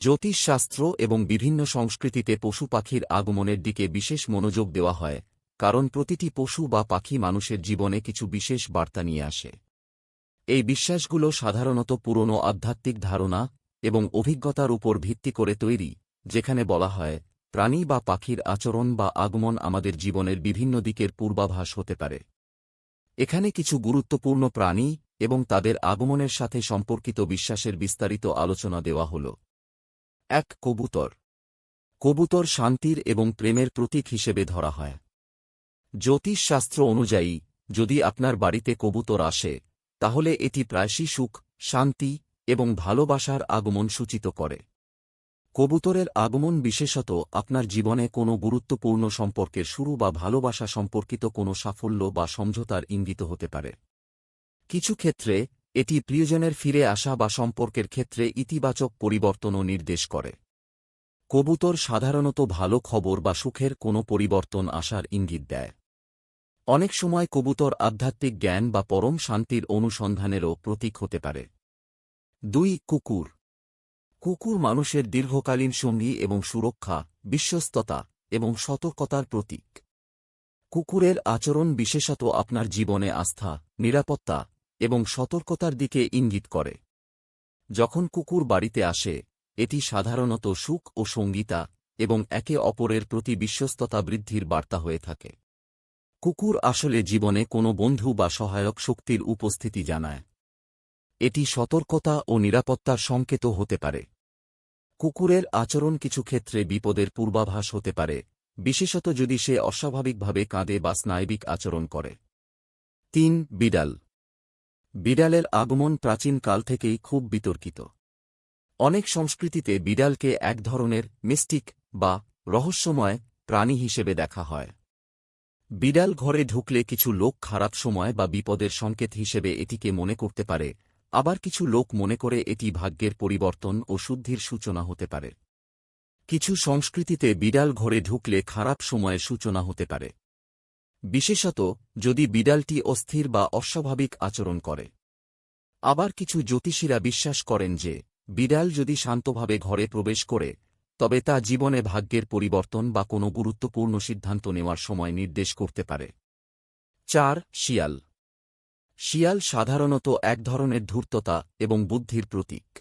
জ্যোতিষশাস্ত্র এবং বিভিন্ন সংস্কৃতিতে পশু পাখির আগমনের দিকে বিশেষ মনোযোগ দেওয়া হয়, কারণ প্রতিটি পশু বা পাখি মানুষের জীবনে কিছু বিশেষ বার্তা নিয়ে আসে। এই বিশ্বাসগুলো সাধারণত পুরনো আধ্যাত্মিক ধারণা এবং অভিজ্ঞতার উপর ভিত্তি করে তৈরি, যেখানে বলা হয়, প্রাণী বা পাখির আচরণ বা আগমন আমাদের জীবনের বিভিন্ন দিকের পূর্বাভাস হতে পারে। এখানে কিছু গুরুত্বপূর্ণ প্রাণী এবং তাদের আগমনের সাথে সম্পর্কিত বিশ্বাসের বিস্তারিত আলোচনা দেওয়া হল। এক কবুতর। কবুতর শান্তির এবং প্রেমের প্রতীক হিসেবে ধরা হয়। জ্যোতিষশাস্ত্র অনুযায়ী, যদি আপনার বাড়িতে কবুতর আসে, তাহলে এটি প্রায়শই সুখ, শান্তি এবং ভালোবাসার আগমন সূচিত করে। কবুতরের আগমন বিশেষত আপনার জীবনে কোনো গুরুত্বপূর্ণ সম্পর্কের শুরু বা ভালোবাসা সম্পর্কিত কোনো সাফল্য বা সমঝোতার ইঙ্গিত হতে পারে। কিছু ক্ষেত্রে এটি প্রিয়জনের ফিরে আসা বা সম্পর্কের ক্ষেত্রে ইতিবাচক পরিবর্তনও নির্দেশ করে। কবুতর সাধারণত ভালো খবর বা সুখের কোনো পরিবর্তন আসার ইঙ্গিত দেয়। অনেক সময় কবুতর আধ্যাত্মিক জ্ঞান বা পরম শান্তির অনুসন্ধানেরও প্রতীক হতে পারে। দুই, কুকুর। কুকুর মানুষের দীর্ঘকালীন সঙ্গী এবং সুরক্ষা, বিশ্বস্ততা এবং সতর্কতার প্রতীক। কুকুরের আচরণ বিশেষত আপনার জীবনে আস্থা, নিরাপত্তা এবং সতর্কতার দিকে ইঙ্গিত করে। যখন কুকুর বাড়িতে আসে, এটি সাধারণত সুখ ও সঙ্গীতা এবং একে অপরের প্রতি বিশ্বস্ততা বৃদ্ধির বার্তা হয়ে থাকে। কুকুর আসলে জীবনে কোনো বন্ধু বা সহায়ক শক্তির উপস্থিতি জানায়। এটি সতর্কতা ও নিরাপত্তার সংকেত হতে পারে। কুকুরের আচরণ কিছু ক্ষেত্রে বিপদের পূর্বাভাস হতে পারে, বিশেষত যদি সে অস্বাভাবিকভাবে কাঁদে বা স্নায়বিক আচরণ করে। তিন, বিড়াল। বিড়ালের আগমন প্রাচীনকাল থেকেই খুব বিতর্কিত। অনেক সংস্কৃতিতে বিড়ালকে এক ধরনের মিস্টিক বা রহস্যময় প্রাণী হিসেবে দেখা হয়। বিড়াল ঘরে ঢুকলে কিছু লোক খারাপ সময় বা বিপদের সংকেত হিসেবে এটিকে মনে করতে পারে, আবার কিছু লোক মনে করে এটি ভাগ্যের পরিবর্তন ও শুদ্ধির সূচনা হতে পারে। কিছু সংস্কৃতিতে বিড়াল ঘরে ঢুকলে খারাপ সময়ের সূচনা হতে পারে। বিশেষত যদি বিড়ালটি অস্থির বা অস্বাভাবিক আচরণ করে। আবার কিছু জ্যোতিষীরা বিশ্বাস করেন যে, বিড়াল যদি শান্তভাবে ঘরে প্রবেশ করে, তবে তা জীবনে ভাগ্যের পরিবর্তন বা কোনো গুরুত্বপূর্ণ সিদ্ধান্ত নেওয়ার সময় নির্দেশ করতে পারে। চার, শিয়াল। শিয়াল সাধারণত এক ধরনের ধূর্ততা এবং বুদ্ধির প্রতীক।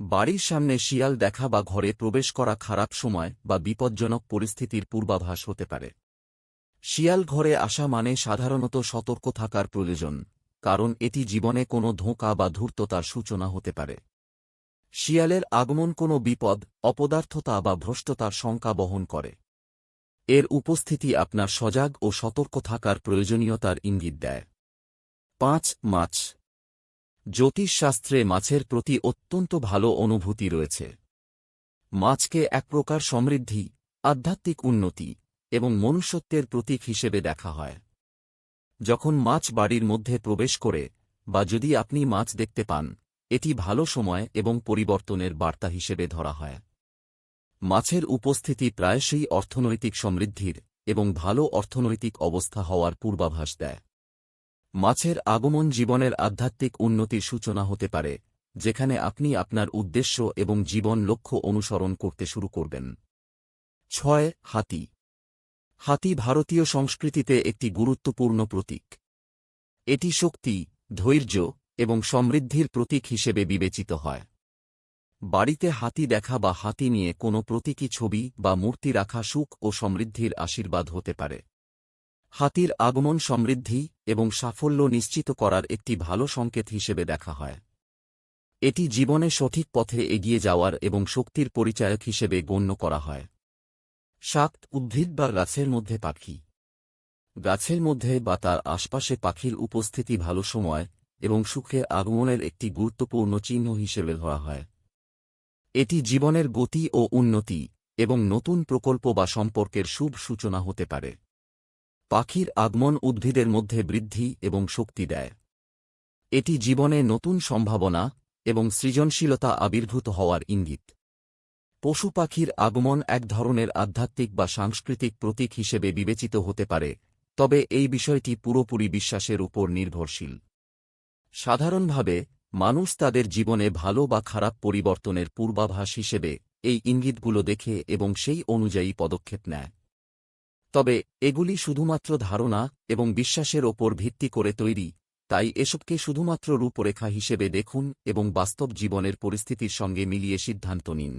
বাড়ির সামনে শিয়াল দেখা বা ঘরে প্রবেশ করা খারাপ সময় বা বিপজ্জনক পরিস্থিতির পূর্বাভাস হতে পারে। শিয়াল ঘরে আসা মানে সাধারণত সতর্ক থাকার প্রয়োজন, কারণ এটি জীবনে কোনো ধোঁকা বা ধূর্ততার সূচনা হতে পারে। শিয়ালের আগমন কোনো বিপদ, অপদার্থতা বা ভ্রষ্টতার শঙ্কা বহন করে। এর উপস্থিতি আপনার সজাগ ও সতর্ক থাকার প্রয়োজনীয়তার ইঙ্গিত দেয়। পাঁচ, মাছ। জ্যোতিষশাস্ত্রে মাছের প্রতি অত্যন্ত ভালো অনুভূতি রয়েছে। মাছকে এক প্রকার সমৃদ্ধি, আধ্যাত্মিক উন্নতি এবং মনুষ্যত্বের প্রতীক হিসেবে দেখা হয়। যখন মাছ বাড়ির মধ্যে প্রবেশ করে, বা যদি আপনি মাছ দেখতে পান, এটি ভালো সময় এবং পরিবর্তনের বার্তা হিসেবে ধরা হয়। মাছের উপস্থিতি প্রায়শই অর্থনৈতিক সমৃদ্ধির এবং ভালো অর্থনৈতিক অবস্থা হওয়ার পূর্বাভাস দেয়। মাছের আগমন জীবনের আধ্যাত্মিক উন্নতির সূচনা হতে পারে, যেখানে আপনি আপনার উদ্দেশ্য এবং জীবন লক্ষ্য অনুসরণ করতে শুরু করবেন। ছয়, হাতি। হাতি ভারতীয় সংস্কৃতিতে একটি গুরুত্বপূর্ণ প্রতীক। এটি শক্তি, ধৈর্য এবং সমৃদ্ধির প্রতীক হিসেবে বিবেচিত হয়। বাড়িতে হাতি দেখা বা হাতি নিয়ে কোনো প্রতীকী ছবি বা মূর্তি রাখা সুখ ও সমৃদ্ধির আশীর্বাদ হতে পারে। হাতির আগমন সমৃদ্ধি এবং সাফল্য নিশ্চিত করার একটি ভালো সংকেত হিসেবে দেখা হয়। এটি জীবনে সঠিক পথে এগিয়ে যাওয়ার এবং শক্তির পরিচায়ক হিসেবে গণ্য করা হয়। শাক উদ্ভিদ বা গাছের মধ্যে পাখি। গাছের মধ্যে বা তার আশপাশে পাখির উপস্থিতি ভালো সময় এবং সুখে আগমনের একটি গুরুত্বপূর্ণ চিহ্ন হিসেবে ধরা হয়। এটি জীবনের গতি ও উন্নতি এবং নতুন প্রকল্প বা সম্পর্কের শুভ সূচনা হতে পারে। পাখির আগমন উদ্ভিদের মধ্যে বৃদ্ধি এবং শক্তি দেয়। এটি জীবনে নতুন সম্ভাবনা এবং সৃজনশীলতা আবির্ভূত হওয়ার ইঙ্গিত। পশু পাখির আগমন এক ধরনের আধ্যাত্মিক বা সাংস্কৃতিক প্রতীক হিসেবে বিবেচিত হতে পারে, তবে এই বিষয়টি পুরোপুরি বিশ্বাসের উপর নির্ভরশীল। সাধারণভাবে, মানুষ তাদের জীবনে ভালো বা খারাপ পরিবর্তনের পূর্বাভাস হিসেবে এই ইঙ্গিতগুলো দেখে এবং সেই অনুযায়ী পদক্ষেপ নেয়। তবে, এগুলি শুধুমাত্র ধারণা এবং বিশ্বাসের ওপর ভিত্তি করে তৈরি, তাই এসবকে শুধুমাত্র রূপরেখা হিসেবে দেখুন এবং বাস্তব জীবনের পরিস্থিতির সঙ্গে মিলিয়ে সিদ্ধান্ত নিন।